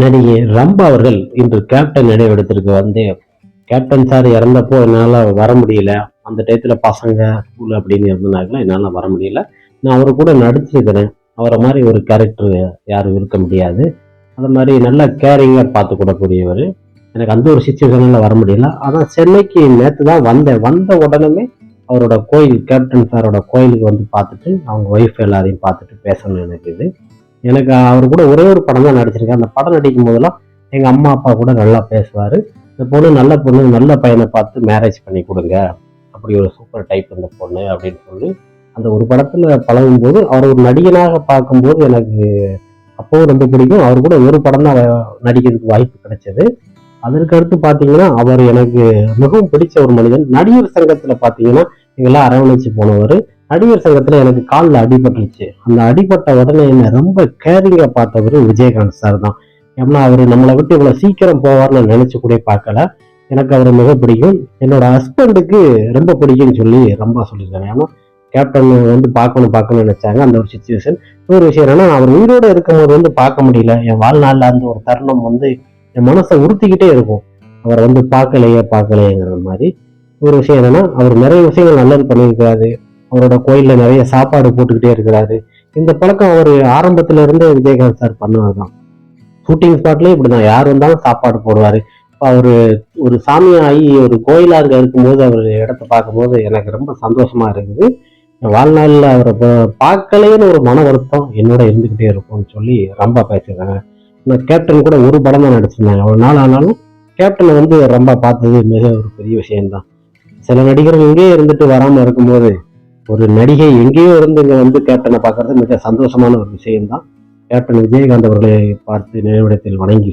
நடிகை ரம்பா அவர்கள் இன்று கேப்டன் நினைவிடத்திற்கு வந்து கேப்டன் சார் இறந்தப்போ என்னால் வர முடியல. அந்த டயத்தில் பசங்க ஸ்கூல் அப்படின்னு இருந்தாங்களா என்னால் வர முடியல. நான் அவர் கூட நடிச்சிருக்கிறேன் அவரை மாதிரி ஒரு கேரக்டர் யாரும் இருக்க முடியாது. அது மாதிரி நல்லா கேரிங்காக பார்த்துக்கூடக்கூடியவர் எனக்கு அந்த ஒரு சுச்சுவேஷனில் வர முடியல. ஆனால் சென்னைக்கு நேற்று தான் வந்தேன். வந்த உடனே அவரோட கோயில் கேப்டன் சாரோட கோயிலுக்கு வந்து பார்த்துட்டு அவங்க ஒய்ஃப் எல்லாரையும் பார்த்துட்டு பேசணும் எனக்கு இது. எனக்கு அவர் கூட ஒரே ஒரு படம் தான் நடிச்சிருக்கேன். அந்த படம் நடிக்கும் போதெல்லாம் எங்கள் அம்மா அப்பா கூட நல்லா பேசுவார். இந்த பொண்ணு நல்ல பொண்ணு நல்ல பையனை பார்த்து மேரேஜ் பண்ணி கொடுங்க. அப்படி ஒரு சூப்பர் டைப் இந்த பொண்ணு அப்படின்னு சொல்லி அந்த ஒரு படத்தில் பழகும்போது அவர் ஒரு நடிகனாக பார்க்கும்போது எனக்கு அப்போவும் ரொம்ப பிடிக்கும். அவர் கூட ஒரு படம் தான் நடிக்கிறதுக்கு வாய்ப்பு கிடைச்சது. அதற்கு அடுத்து பார்த்தீங்கன்னா அவர் எனக்கு மிகவும் பிடிச்ச ஒரு மனிதன். நடிகர் சங்கத்தில் பார்த்தீங்கன்னா எங்கெல்லாம் அரவணைச்சு போனவர். நடிகர் சங்கத்தில் எனக்கு காலில் அடிபட்டுருச்சு. அந்த அடிபட்ட உடனே என்னை ரொம்ப கேரிங்காக பார்த்தவர் விஜயகாந்த் சார் தான். ஏன்னா அவர் நம்மளை விட்டு இவ்வளோ சீக்கிரம் போவார்னு நான் நினச்சி கூட பார்க்கல. எனக்கு அவர் மிக பிடிக்கும். என்னோட ஹஸ்பண்டுக்கு ரொம்ப பிடிக்கும்னு சொல்லி ரொம்ப சொல்லியிருக்காங்க ஏன்னா கேப்டன் வந்து பார்க்கணும் பார்க்கணும்னு நினைச்சாங்க. அந்த ஒரு சுச்சுவேஷன் இன்னொரு விஷயம் என்னன்னா அவர் உயிரோட இருக்கும்போது வந்து பார்க்க முடியல. என் வாழ்நாளில் அந்த ஒரு தருணம் வந்து என் மனசை உறுத்திக்கிட்டே இருக்கும். அவரை வந்து பார்க்கலையே பார்க்கலையேங்கிற மாதிரி. ஒரு விஷயம் என்னன்னா அவர் நிறைய விஷயங்கள் நல்லது பண்ணியிருக்காரு அவரோட கோயிலில் நிறைய சாப்பாடு போட்டுக்கிட்டே இருக்கிறாரு. இந்த பழக்கம் அவர் ஆரம்பத்துல இருந்தே விஜயகாந்த் சார் பண்ணுவார் தான் ஷூட்டிங் இப்படி தான் யார் வந்தாலும் சாப்பாடு போடுவார். இப்போ அவர் ஒரு சாமியாகி ஒரு கோயிலாக இருக்கும்போது அவர் இடத்த பார்க்கும்போது எனக்கு ரொம்ப சந்தோஷமா இருக்குது. வாழ்நாளில் அவரை பார்க்கலேன்னு ஒரு மன வருத்தம் என்னோட இருந்துக்கிட்டே இருக்கும்னு சொல்லி ரொம்ப பேசியிருக்காங்க. நான் கேப்டன் கூட ஒரு படம் தான் நடிச்சிருந்தாங்க. அவ்வளோ நாள் ஆனாலும் கேப்டனை வந்து ரொம்ப பார்த்தது மிக ஒரு பெரிய விஷயம்தான். சில நடிகர்கள் இங்கேயே இருந்துட்டு வராமல் இருக்கும்போது ஒரு நடிகை எங்கேயோ இருந்து இங்கே வந்து கேப்டனை பார்க்கறது மிக சந்தோஷமான ஒரு விஷயம்தான். கேப்டன் விஜயகாந்த் அவர்களை பார்த்து நினைவிடத்தில் வணங்கி